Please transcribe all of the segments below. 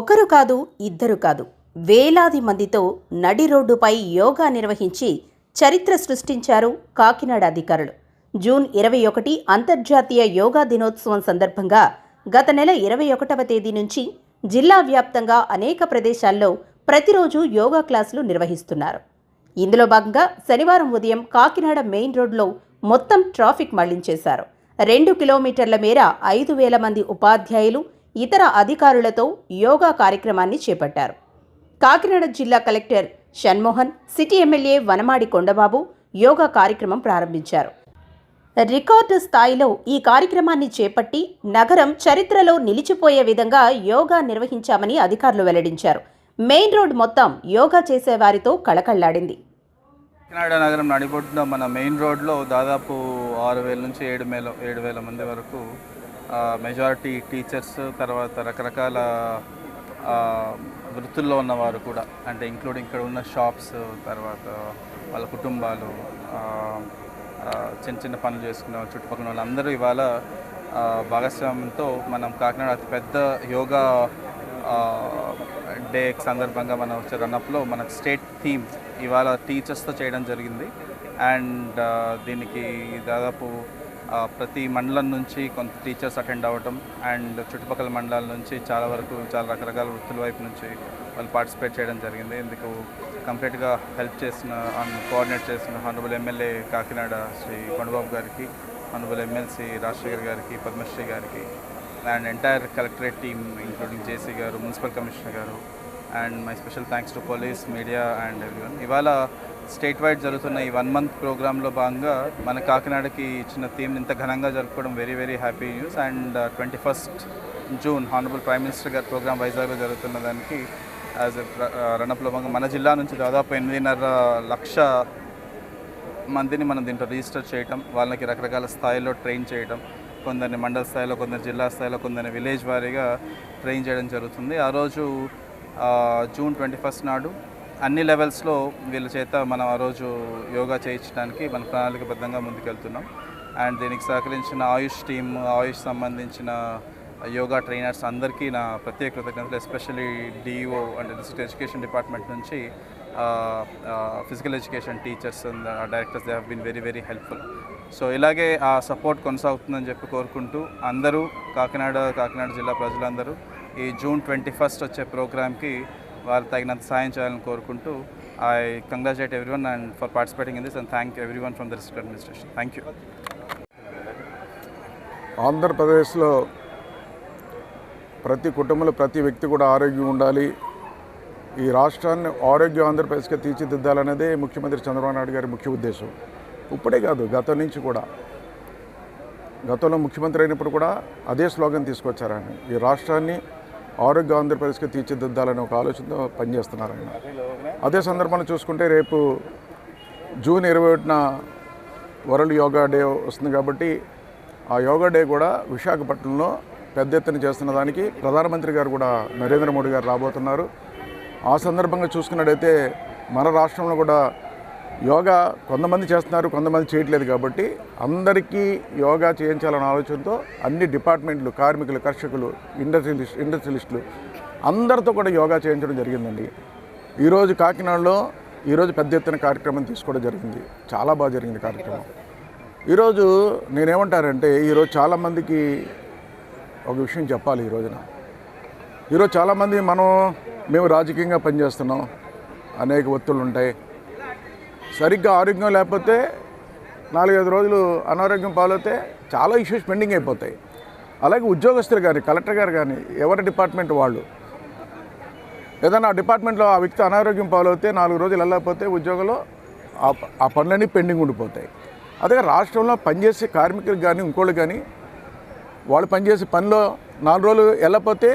ఒకరు కాదు ఇద్దరు కాదు. వేలాది మందితో నడి రోడ్డుపై యోగా నిర్వహించి చరిత్ర సృష్టించారు కాకినాడ అధికారులు. జూన్ ఇరవై ఒకటి అంతర్జాతీయ యోగా దినోత్సవం సందర్భంగా గత నెల ఇరవై ఒకటవ తేదీ నుంచి జిల్లా వ్యాప్తంగా అనేక ప్రదేశాల్లో ప్రతిరోజు యోగా క్లాసులు నిర్వహిస్తున్నారు. ఇందులో భాగంగా శనివారం ఉదయం కాకినాడ మెయిన్ రోడ్లో మొత్తం ట్రాఫిక్ మళ్ళించేశారు. రెండు కిలోమీటర్ల మేర ఐదు వేల మంది ఉపాధ్యాయులు ఇతర అధికారులతో యోగా కార్యక్రమాన్ని చేపట్టారు. కాకినాడ జిల్లా collector Shanmohan city MLA Vanamadi Kondababu yoga కార్యక్రమం ప్రారంభించారు. రికార్డు స్థాయిలో ఈ కార్యక్రమాన్ని చేపట్టి నగరం చరిత్రలో నిలిచిపోయే విధంగా యోగా నిర్వహించామని అధికారులు వెల్లడించారు. మెయిన్ రోడ్ మొత్తం యోగా చేసేవారితో కళకళ్ళాడింది. కాకినాడ నగరం నడిబొడ్డున మన మెయిన్ రోడ్లో దాదాపు ఆరు వేల నుంచి ఏడు వేల ఏడు వేల మంది వరకు మెజారిటీ టీచర్స్ తర్వాత రకరకాల వృత్తుల్లో ఉన్నవారు కూడా అంటే ఇంక్లూడింగ్ ఇక్కడ ఉన్న షాప్స్ తర్వాత వాళ్ళ కుటుంబాలు చిన్న చిన్న పనులు చేసుకునే వాళ్ళు, చుట్టుపక్కల వాళ్ళందరూ ఇవాళ భాగస్వామ్యంతో మనం కాకినాడ అతిపెద్ద యోగా డే సందర్భంగా మనం వచ్చే రన్అప్లో మనకు స్టేట్ థీమ్ ఇవాళ టీచర్స్తో చేయడం జరిగింది. అండ్ దీనికి దాదాపు ప్రతి మండలం నుంచి కొంత టీచర్స్ అటెండ్ అవ్వటం అండ్ చుట్టుపక్కల మండలాల నుంచి చాలా వరకు చాలా రకరకాల వృత్తుల వైపు నుంచి వాళ్ళు పార్టిసిపేట్ చేయడం జరిగింది. ఇందుకు కంప్లీట్గా హెల్ప్ చేసిన అండ్ కోఆర్డినేట్ చేసిన హానరబుల్ ఎమ్మెల్యే కాకినాడ శ్రీ కొండబాబు గారికి హానరబుల్ ఎమ్మెల్సీ రాజశేఖర్ గారికి పద్మశ్రీ గారికి and entire collectorate team including JC గారు మున్సిపల్ కమిషనర్ గారు and my special thanks to police media and everyone. ఇవాళ స్టేట్ వైడ్ జరుగుతున్న ఈ వన్ మంత్ ప్రోగ్రాంలో భాగంగా మన కాకినాడకి ఇచ్చిన థీమ్ ఇంత ఘనంగా జరుపుకోవడం very very happy news and twenty first June honourable prime minister గారి ప్రోగ్రామ్ వైజాగ్లో జరుగుతున్న దానికి యాజ్ ఎ రన్అప్లో భాగంగా మన జిల్లా నుంచి దాదాపు ఎనిమిదిన్నర లక్ష మందిని మనం దీంట్లో రిజిస్టర్ చేయటం వాళ్ళకి రకరకాల స్థాయిలో ట్రైన్ చేయటం కొందరిని మండల స్థాయిలో కొందరు జిల్లా స్థాయిలో కొందరిని విలేజ్ వారీగా ట్రైన్ చేయడం జరుగుతుంది. ఆ రోజు జూన్ ట్వంటీ ఫస్ట్ నాడు అన్ని లెవెల్స్లో వీళ్ళ చేత మనం ఆ రోజు యోగా చేయించడానికి మన ప్రణాళికబద్ధంగా ముందుకెళ్తున్నాం. అండ్ దీనికి సహకరించిన ఆయుష్ టీమ్ ఆయుష్ సంబంధించిన యోగా ట్రైనర్స్ అందరికీ నా ప్రత్యేక కృతజ్ఞతలు especially DO and district education department నుంచి physical education teachers and directors they have been very very helpful. So ఇలాగే ఆ సపోర్ట్ కొనసాగుతుందని చెప్పి కోరుకుంటూ అందరూ కాకినాడ కాకినాడ జిల్లా ప్రజలందరూ ఈ జూన్ ట్వంటీ ఫస్ట్ వచ్చే ప్రోగ్రామ్కి వారు తగినంత సాయం చేయాలని కోరుకుంటూ I congratulate everyone and for participating in this and thank everyone from the district administration. Thank you. ఆంధ్రప్రదేశ్లో ప్రతి కుటుంబంలో ప్రతి వ్యక్తి కూడా ఆరోగ్యం ఉండాలి. ఈ రాష్ట్రాన్ని ఆరోగ్య ఆంధ్రప్రదేశ్గా తీర్చిదిద్దాలనేదే ముఖ్యమంత్రి చంద్రబాబు నాయుడు గారి ముఖ్య ఉద్దేశం. ఇప్పుడే కాదు గతం నుంచి కూడా. గతంలో ముఖ్యమంత్రి అయినప్పుడు కూడా అదే స్లోగన్ తీసుకొచ్చారని. ఈ రాష్ట్రాన్ని ఆరోగ్య ఆంధ్రప్రదేశ్కి తీర్చిదిద్దాలనే ఒక ఆలోచనతో పనిచేస్తున్నారు ఆయన అదే సందర్భంలో చూసుకుంటే రేపు జూన్ ఇరవై ఒకటిన వరల్డ్ యోగా డే వస్తుంది కాబట్టి ఆ యోగా డే కూడా విశాఖపట్నంలో పెద్ద ఎత్తున చేస్తున్న దానికి ప్రధానమంత్రి గారు కూడా నరేంద్ర మోడీ గారు రాబోతున్నారు. ఆ సందర్భంగా చూసుకున్నట్టయితే మన రాష్ట్రంలో కూడా యోగా కొంతమంది చేస్తున్నారు కొంతమంది చేయట్లేదు కాబట్టి అందరికీ యోగా చేయించాలన్న ఆలోచనతో అన్ని డిపార్ట్మెంట్లు కార్మికులు కర్షకులు ఇండస్ట్రియలిస్ట్ ఇండస్ట్రియలిస్టులు అందరితో కూడా యోగా చేయించడం జరిగిందండి. ఈరోజు కాకినాడలో ఈరోజు పెద్ద ఎత్తున కార్యక్రమం తీసుకోవడం జరిగింది. చాలా బాగా జరిగింది కార్యక్రమం. ఈరోజు నేనేమంటానంటే ఈరోజు చాలామందికి ఒక విషయం చెప్పాలి ఈ రోజున. ఈరోజు చాలామంది మనం మేము రాజకీయంగా పనిచేస్తున్నాం. అనేక ఒత్తులు ఉంటాయి సరిగ్గా ఆరోగ్యం లేకపోతే నాలుగైదు రోజులు అనారోగ్యం పాలవుతే చాలా ఇష్యూస్ పెండింగ్ అయిపోతాయి. అలాగే ఉద్యోగస్తులు కానీ కలెక్టర్ గారు కానీ ఎవరి డిపార్ట్మెంట్ వాళ్ళు ఏదైనా ఆ డిపార్ట్మెంట్లో ఆ వ్యక్తి అనారోగ్యం పాలవుతే నాలుగు రోజులు వెళ్ళకపోతే ఉద్యోగంలో ఆ పనులన్నీ పెండింగ్ ఉండిపోతాయి. అదే రాష్ట్రంలో పనిచేసే కార్మికులకు కానీ ఇంకోళ్ళు కానీ వాళ్ళు పనిచేసే పనిలో నాలుగు రోజులు వెళ్ళకపోతే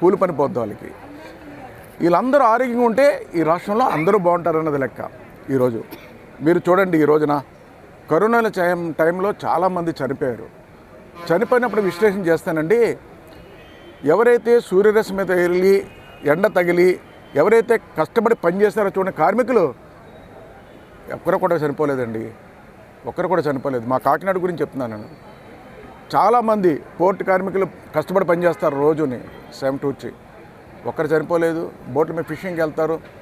కూలి పని పోద్ది వాళ్ళకి. వీళ్ళందరూ ఆరోగ్యంగా ఉంటే ఈ రాష్ట్రంలో అందరూ బాగుంటారన్నది లెక్క. ఈరోజు. మీరు చూడండి ఈ రోజున కరోనాల టైం టైంలో చాలామంది చనిపోయారు. చనిపోయినప్పుడు విశ్లేషణ చేస్తానండి. ఎవరైతే సూర్యరశ్మి మీద వెళ్ళి ఎండ తగిలి ఎవరైతే కష్టపడి పనిచేస్తారో చూడండి కార్మికులు ఒక్కరు కూడా చనిపోలేదండి. ఒక్కరు కూడా చనిపోలేదు. మా కాకినాడ గురించి చెప్తున్నాను నేను. చాలామంది పోర్టు కార్మికులు కష్టపడి పనిచేస్తారు రోజుని సెవెన్ టూర్చి ఒక్కరు చనిపోలేదు బోట్ల మీద ఫిషింగ్కి వెళ్తారు.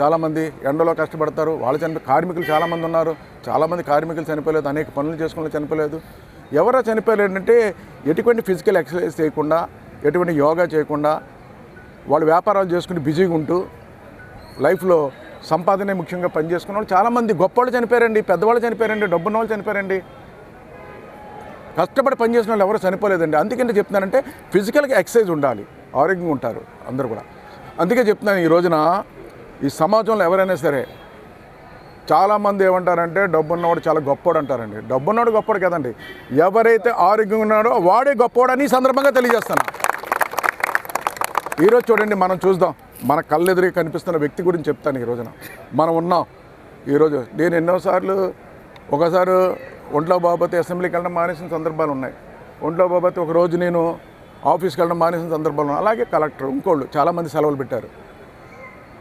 చాలామంది ఎండలో కష్టపడతారు. వాళ్ళు చనిపో కార్మికులు చాలామంది ఉన్నారు. చాలామంది కార్మికులు చనిపోలేదు. అనేక పనులు చేసుకుని చనిపోలేదు. ఎవరో చనిపోయారంటే ఎటువంటి ఫిజికల్ ఎక్సర్సైజ్ చేయకుండా ఎటువంటి యోగా చేయకుండా వాళ్ళు వ్యాపారాలు చేసుకుని బిజీగా ఉంటూ లైఫ్లో సంపాదనే ముఖ్యంగా పనిచేసుకున్న వాళ్ళు చాలామంది గొప్పవాళ్ళు చనిపోయారండి పెద్దవాళ్ళు చనిపోయారండి డబ్బున్న వాళ్ళు చనిపోయారండి. కష్టపడి పనిచేసిన వాళ్ళు ఎవరు చనిపోలేదండి. అందుకని చెప్తున్నానంటే ఫిజికల్గా ఎక్సర్సైజ్ ఉండాలి. ఆరోగ్యంగా ఉంటారు అందరూ కూడా. అందుకే చెప్తున్నాను ఈ రోజున ఈ సమాజంలో ఎవరైనా సరే చాలామంది ఏమంటారంటే డబ్బున్నవాడు చాలా గొప్పవాడు అంటారండి. డబ్బున్నవాడు గొప్పవాడు కదండి. ఎవరైతే ఆరోగ్యంగా ఉన్నాడో వాడే గొప్పవాడని ఈ సందర్భంగా తెలియజేస్తాను. ఈరోజు చూడండి మనం చూద్దాం. మన కళ్ళెదురుగా కనిపిస్తున్న వ్యక్తి గురించి చెప్తాను ఈ రోజున. మనం ఉన్నాం. ఈరోజు నేను ఎన్నోసార్లు ఒకసారి ఒంట్లో బాబతి అసెంబ్లీకి వెళ్ళడం మానేసిన సందర్భాలు ఉన్నాయి. ఒంట్లో బాబతి ఒక రోజు నేను ఆఫీస్కి వెళ్ళడం మానేసిన సందర్భాలు ఉన్నాయి. అలాగే కలెక్టర్ ఇంకోళ్ళు చాలామంది సెలవులు పెట్టారు.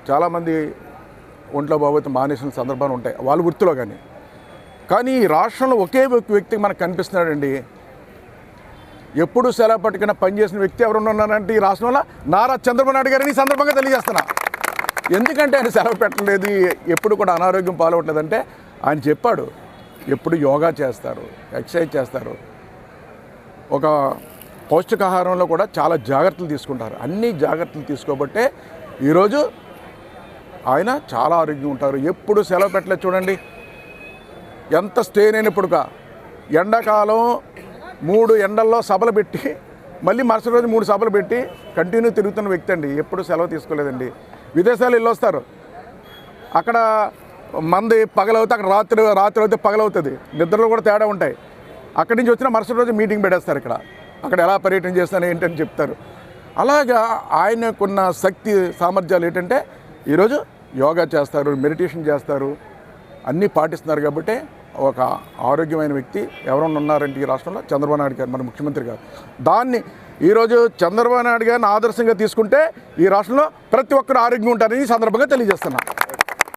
చాలామంది ఒంట్లో బాబోతే మానేసిన సందర్భాలు ఉంటాయి. వాళ్ళ వృత్తిలో కానీ. కానీ ఈ రాష్ట్రంలో ఒకే ఒక వ్యక్తి మనకు కనిపిస్తున్నాడండి. ఎప్పుడు సెలవు పట్టుకున్న పనిచేసిన వ్యక్తి ఎవరున్నారంటే ఈ రాష్ట్రంలో నారా చంద్రబాబు నాయుడు గారిని ఈ సందర్భంగా తెలియజేస్తున్నా. ఎందుకంటే ఆయన సెలవు పెట్టలేదు ఎప్పుడు కూడా అనారోగ్యం పాలవట్లేదంటే ఆయన చెప్పాడు ఎప్పుడు యోగా చేస్తారు ఎక్సర్సైజ్ చేస్తారు. ఒక పౌష్టికాహారంలో కూడా చాలా జాగ్రత్తలు తీసుకుంటారు. అన్ని జాగ్రత్తలు తీసుకోబట్టే ఈరోజు ఆయన చాలా ఆరోగ్యంగా ఉంటారు. ఎప్పుడు సెలవు పెట్టలేదు చూడండి. ఎంత స్టేన్ అయినప్పుడుగా ఎండాకాలం మూడు ఎండల్లో సభలు పెట్టి మళ్ళీ మరుసటి రోజు మూడు సభలు పెట్టి కంటిన్యూ తిరుగుతున్న వ్యక్తి అండి. ఎప్పుడు సెలవు తీసుకోలేదండి. విదేశాలు వెళ్ళొస్తారు అక్కడ మంది పగలవుతే అక్కడ రాత్రి రాత్రి అయితే పగలవుతుంది నిద్రలో కూడా తేడా ఉంటాయి. అక్కడి నుంచి వచ్చిన మరుసటి రోజు మీటింగ్ పెట్టేస్తారు ఇక్కడ. అక్కడ ఎలా పర్యటన చేస్తాను ఏంటని చెప్తారు. అలాగా ఆయనకున్న శక్తి సామర్థ్యాలు ఏంటంటే ఈరోజు యోగా చేస్తారు మెడిటేషన్ చేస్తారు అన్నీ పాటిస్తున్నారు కాబట్టి ఒక ఆరోగ్యమైన వ్యక్తి ఎవరన్నా ఉన్నారంటే ఈ రాష్ట్రంలో చంద్రబాబు నాయుడు గారు మన ముఖ్యమంత్రి గారు. దాన్ని ఈరోజు చంద్రబాబు నాయుడు గారిని ఆదర్శంగా తీసుకుంటే ఈ రాష్ట్రంలో ప్రతి ఒక్కరు ఆరోగ్యం ఉంటారని ఈ సందర్భంగా తెలియజేస్తున్నా.